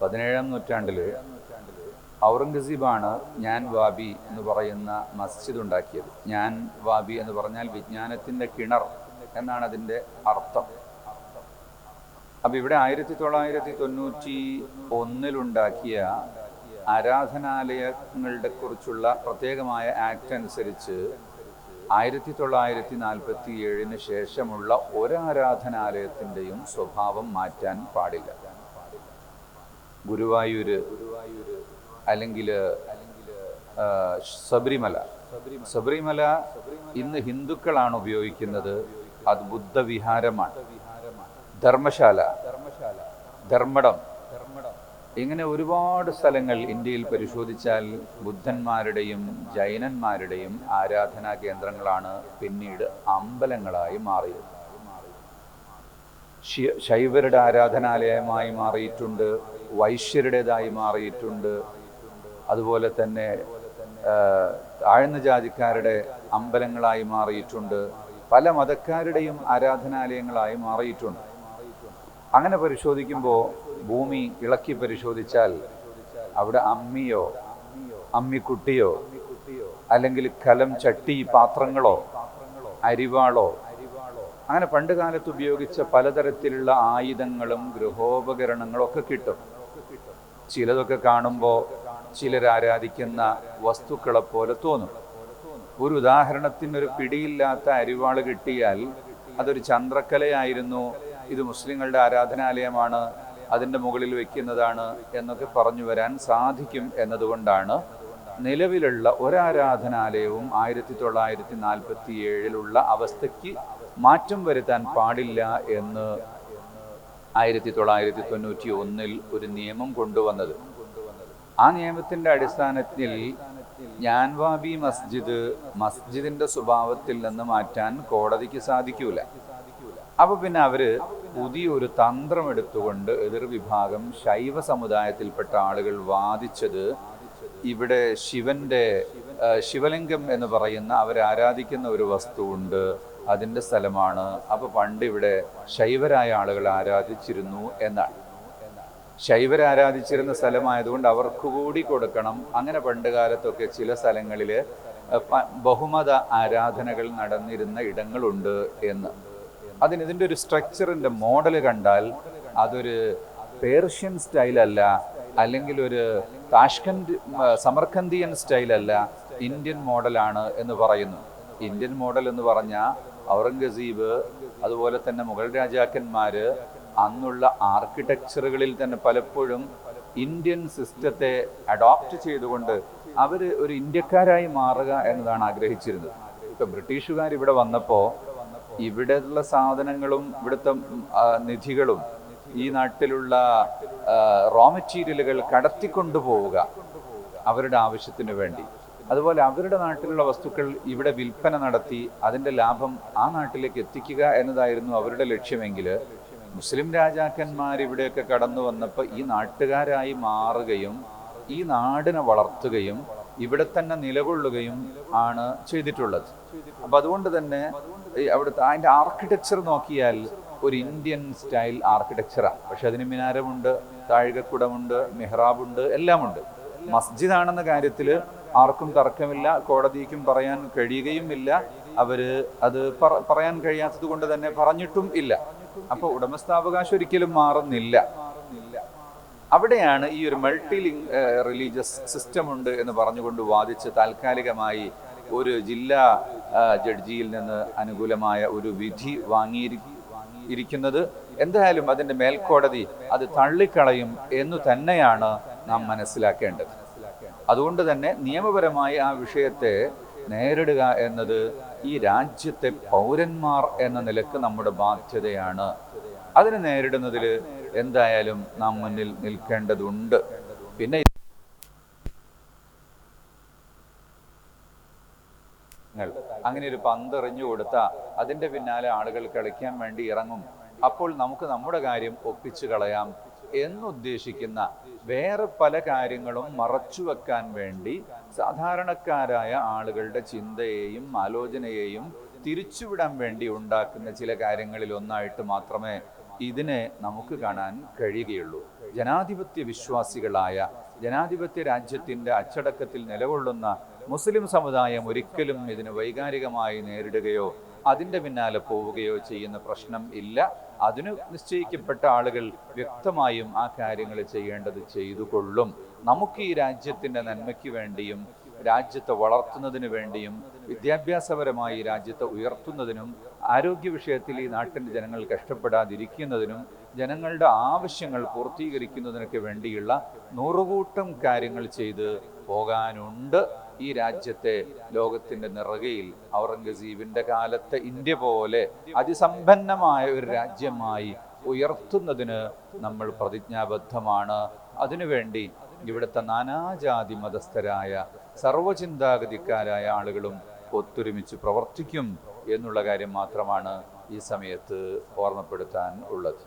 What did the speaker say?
പതിനേഴാം നൂറ്റാണ്ടിൽ ഔറംഗസീബാണ് ഞാൻ വാബി എന്ന് പറയുന്ന മസ്ജിദ് ഉണ്ടാക്കിയത് ഞാൻ വാബി എന്ന് പറഞ്ഞാൽ വിജ്ഞാനത്തിന്റെ കിണർ എന്നാണ് അതിന്റെ അർത്ഥം. അപ്പം ഇവിടെ ആയിരത്തി തൊള്ളായിരത്തി തൊണ്ണൂറ്റി ഒന്നിലുണ്ടാക്കിയ ആരാധനാലയങ്ങളുടെ കുറിച്ചുള്ള പ്രത്യേകമായ ആക്ട് അനുസരിച്ച് ആയിരത്തി തൊള്ളായിരത്തി നാൽപ്പത്തി ഏഴിന് ശേഷമുള്ള ഒരാരാധനാലയത്തിന്റെയും സ്വഭാവം മാറ്റാൻ പാടില്ല. ഗുരുവായൂര് അല്ലെങ്കിൽ ശബരിമല. ശബരിമല ഇന്ന് ഹിന്ദുക്കളാണ് ഉപയോഗിക്കുന്നത്. അത് ബുദ്ധവിഹാരമാണ്. ധർമ്മശാല ധർമ്മടം. ഇങ്ങനെ ഒരുപാട് സ്ഥലങ്ങൾ ഇന്ത്യയിൽ പരിശോധിച്ചാൽ ബുദ്ധന്മാരുടെയും ജൈനന്മാരുടെയും ആരാധനാ കേന്ദ്രങ്ങളാണ് പിന്നീട് അമ്പലങ്ങളായി മാറിയത്. ശൈവരുടെ ആരാധനാലയമായി മാറിയിട്ടുണ്ട്. വൈശ്യരുടേതായി മാറിയിട്ടുണ്ട്. അതുപോലെ തന്നെ താഴ്ന്ന ജാതിക്കാരുടെ അമ്പലങ്ങളായി മാറിയിട്ടുണ്ട്. പല മതക്കാരുടെയും ആരാധനാലയങ്ങളായി മാറിയിട്ടുണ്ട്. അങ്ങനെ പരിശോധിക്കുമ്പോൾ ഭൂമി ഇളക്കി പരിശോധിച്ചാൽ അവിടെ അമ്മിയോ അമ്മിക്കുട്ടിയോ അല്ലെങ്കിൽ കലം ചട്ടി പാത്രങ്ങളോ അരിവാളോ അങ്ങനെ പണ്ട് കാലത്ത് ഉപയോഗിച്ച പലതരത്തിലുള്ള ആയുധങ്ങളും ഗൃഹോപകരണങ്ങളും ഒക്കെ കിട്ടും. ചിലതൊക്കെ കാണുമ്പോൾ ചിലർ ആരാധിക്കുന്ന വസ്തുക്കളെ പോലെ തോന്നും. ഒരു ഉദാഹരണത്തിന് ഒരു പിടിയില്ലാത്ത അരിവാൾ കിട്ടിയാൽ അതൊരു ചന്ദ്രക്കലയായിരുന്നു. ഇത് മുസ്ലിങ്ങളുടെ ആരാധനാലയമാണ്. അതിന്റെ മുകളിൽ വെക്കുന്നതാണ് എന്നൊക്കെ പറഞ്ഞു വരാൻ സാധിക്കും എന്നതുകൊണ്ടാണ് നിലവിലുള്ള ഒരാരാധനാലയവും ആയിരത്തി തൊള്ളായിരത്തി നാൽപ്പത്തി ഏഴിലുള്ള അവസ്ഥയ്ക്ക് മാറ്റം വരുത്താൻ പാടില്ല എന്ന് ആയിരത്തി തൊള്ളായിരത്തി തൊണ്ണൂറ്റി ഒന്നിൽ ഒരു നിയമം കൊണ്ടുവന്നത്. ആ നിയമത്തിന്റെ അടിസ്ഥാനത്തിൽ ഞാൻവാബി മസ്ജിദ് മസ്ജിദിന്റെ സ്വഭാവത്തിൽ നിന്ന് മാറ്റാൻ കോടതിക്ക് സാധിക്കൂല. അപ്പൊ പിന്നെ അവർ പുതിയൊരു തന്ത്രം എടുത്തുകൊണ്ട് എതിർവിഭാഗം ശൈവ സമുദായത്തിൽപ്പെട്ട ആളുകൾ വാദിച്ചത് ഇവിടെ ശിവന്റെ ശിവലിംഗം എന്ന് പറയുന്ന അവർ ആരാധിക്കുന്ന ഒരു വസ്തുവുണ്ട് അതിന്റെ സ്ഥലമാണ്. അപ്പോൾ പണ്ട് ഇവിടെ ശൈവരായ ആളുകൾ ആരാധിച്ചിരുന്നു എന്നാണ്. ശൈവർ ആരാധിച്ചിരുന്ന സ്ഥലമായതുകൊണ്ട് അവർക്ക് കൂടി കൊടുക്കണം. അങ്ങനെ പണ്ട് കാലത്തൊക്കെ ചില സ്ഥലങ്ങളിൽ ബഹുമത ആരാധനകൾ നടന്നിരുന്ന ഇടങ്ങളുണ്ട് എന്ന്. അതിന് ഇതിന്റെ ഒരു സ്ട്രക്ചറിന്റെ മോഡൽ കണ്ടാൽ അതൊരു പേർഷ്യൻ സ്റ്റൈലല്ല അല്ലെങ്കിൽ ഒരു താഷ്കൻഡ് സമർഖന്ദിയൻ സ്റ്റൈലല്ല ഇന്ത്യൻ മോഡലാണ് എന്ന് പറയുന്നു. ഇന്ത്യൻ മോഡൽ എന്ന് പറഞ്ഞാൽ ഔറംഗസീബ് അതുപോലെ തന്നെ മുഗൾ രാജാക്കന്മാർ അന്നുള്ള ആർക്കിടെക്ചറുകളിൽ തന്നെ പലപ്പോഴും ഇന്ത്യൻ സിസ്റ്റത്തെ അഡോപ്റ്റ് ചെയ്തുകൊണ്ട് അവർ ഒരു ഇന്ത്യക്കാരായി മാറുക എന്നതാണ് ആഗ്രഹിച്ചിരുന്നത്. ഇപ്പം ബ്രിട്ടീഷുകാർ ഇവിടെ വന്നപ്പോൾ ഇവിടെയുള്ള സാധനങ്ങളും ഇവിടുത്തെ നിധികളും ഈ നാട്ടിലുള്ള റോ മെറ്റീരിയലുകൾ കടത്തിക്കൊണ്ടുപോവുക അവരുടെ ആവശ്യത്തിന് വേണ്ടി. അതുപോലെ അവരുടെ നാട്ടിലുള്ള വസ്തുക്കൾ ഇവിടെ വിൽപ്പന നടത്തി അതിന്റെ ലാഭം ആ നാട്ടിലേക്ക് എത്തിക്കുക എന്നതായിരുന്നു അവരുടെ ലക്ഷ്യമെങ്കിൽ മുസ്ലിം രാജാക്കന്മാർ ഇവിടെയൊക്കെ കടന്നു വന്നപ്പോൾ ഈ നാട്ടുകാരായി മാറുകയും ഈ നാടിനെ വളർത്തുകയും ഇവിടെ തന്നെ നിലകൊള്ളുകയും ആണ് ചെയ്തിട്ടുള്ളത്. അപ്പം അതുകൊണ്ട് തന്നെ അവിടുത്തെ അതിന്റെ ആർക്കിടെക്ചർ നോക്കിയാൽ ഒരു ഇന്ത്യൻ സ്റ്റൈൽ ആർക്കിടെക്ചറാണ് പക്ഷെ അതിന് മിനാരമുണ്ട് താഴികക്കുടമുണ്ട് മെഹ്റാബുണ്ട് എല്ലാമുണ്ട്. മസ്ജിദാണെന്ന കാര്യത്തിൽ ആർക്കും തർക്കമില്ല കോടതിക്കും പറയാൻ കഴിയുകയുമില്ല. അവർ അത് പറയാൻ കഴിയാത്തത് കൊണ്ട് തന്നെ പറഞ്ഞിട്ടും ഇല്ല. അപ്പോൾ ഉടമസ്ഥാവകാശം ഒരിക്കലും മാറുന്നില്ല. അവിടെയാണ് ഈ ഒരു മൾട്ടി റിലീജിയസ് സിസ്റ്റം ഉണ്ട് എന്ന് പറഞ്ഞുകൊണ്ട് വാദിച്ച് താൽക്കാലികമായി ഒരു ജില്ലാ ജഡ്ജിയിൽ നിന്ന് അനുകൂലമായ ഒരു വിധി വാങ്ങിയിരി ഇരിക്കുന്നത്. എന്തായാലും അതിന്റെ മേൽക്കോടതി അത് തള്ളിക്കളയും എന്ന് തന്നെയാണ് നാം മനസ്സിലാക്കേണ്ടത്. അതുകൊണ്ട് തന്നെ നിയമപരമായി ആ വിഷയത്തെ നേരിടുക എന്നത് ഈ രാജ്യത്തെ പൗരന്മാർ എന്ന നിലയ്ക്ക് നമ്മുടെ ബാധ്യതയാണ്. അതിനെ നേരിടുന്നതിൽ എന്തായാലും നാം മുന്നിൽ നിൽക്കേണ്ടതുണ്ട്. പിന്നെ അങ്ങനെ ഒരു പന്തെറിഞ്ഞു കൊടുത്താൽ അതിന്റെ പിന്നാലെ ആളുകൾ കളിക്കാൻ വേണ്ടി ഇറങ്ങും. അപ്പോൾ നമുക്ക് നമ്മുടെ കാര്യം ഒപ്പിച്ചു കളയാം എന്നുദ്ദേശിക്കുന്ന വേറെ പല കാര്യങ്ങളും മറച്ചു വെക്കാൻ വേണ്ടി സാധാരണക്കാരായ ആളുകളുടെ ചിന്തയെയും ആലോചനയെയും തിരിച്ചുവിടാൻ വേണ്ടി ഉണ്ടാക്കുന്ന ചില കാര്യങ്ങളിൽ ഒന്നായിട്ട് മാത്രമേ ഇതിനെ നമുക്ക് കാണാൻ കഴിയുകയുള്ളൂ. ജനാധിപത്യ വിശ്വാസികളായ ജനാധിപത്യ രാജ്യത്തിന്റെ അച്ചടക്കത്തിൽ നിലകൊള്ളുന്ന മുസ്ലിം സമുദായം ഒരിക്കലും ഇതിന് വൈകാരികമായി നേരിടുകയോ അതിന്റെ പിന്നാലെ പോവുകയോ ചെയ്യുന്ന പ്രശ്നം ഇല്ല. അതിന് നിശ്ചയിക്കപ്പെട്ട ആളുകൾ വ്യക്തമായും ആ കാര്യങ്ങൾ ചെയ്യേണ്ടത് ചെയ്തു കൊള്ളും നമുക്ക് ഈ രാജ്യത്തിന്റെ നന്മയ്ക്ക് വേണ്ടിയും രാജ്യത്തെ വളർത്തുന്നതിന് വേണ്ടിയും വിദ്യാഭ്യാസപരമായി രാജ്യത്തെ ഉയർത്തുന്നതിനും ആരോഗ്യ വിഷയത്തിൽ ഈ നാട്ടിന്റെ ജനങ്ങൾ കഷ്ടപ്പെടാതിരിക്കുന്നതിനും ജനങ്ങളുടെ ആവശ്യങ്ങൾ പൂർത്തീകരിക്കുന്നതിനൊക്കെ വേണ്ടിയുള്ള നൂറുകൂട്ടം കാര്യങ്ങൾ ചെയ്ത് പോകാനുണ്ട്. ഈ രാജ്യത്തെ ലോകത്തിന്റെ നിറകയിൽ ഔറംഗസീബിന്റെ കാലത്തെ ഇന്ത്യ പോലെ അതിസമ്പന്നമായ ഒരു രാജ്യമായി ഉയർത്തുന്നതിന് നമ്മൾ പ്രതിജ്ഞാബദ്ധമാണ്. അതിനുവേണ്ടി ഇവിടുത്തെ നാനാജാതി മതസ്ഥരായ സർവചിന്താഗതിക്കാരായ ആളുകളും ഒത്തൊരുമിച്ച് പ്രവർത്തിക്കും എന്നുള്ള കാര്യം മാത്രമാണ് ഈ സമയത്ത് ഓർമ്മപ്പെടുത്താൻ ഉള്ളത്.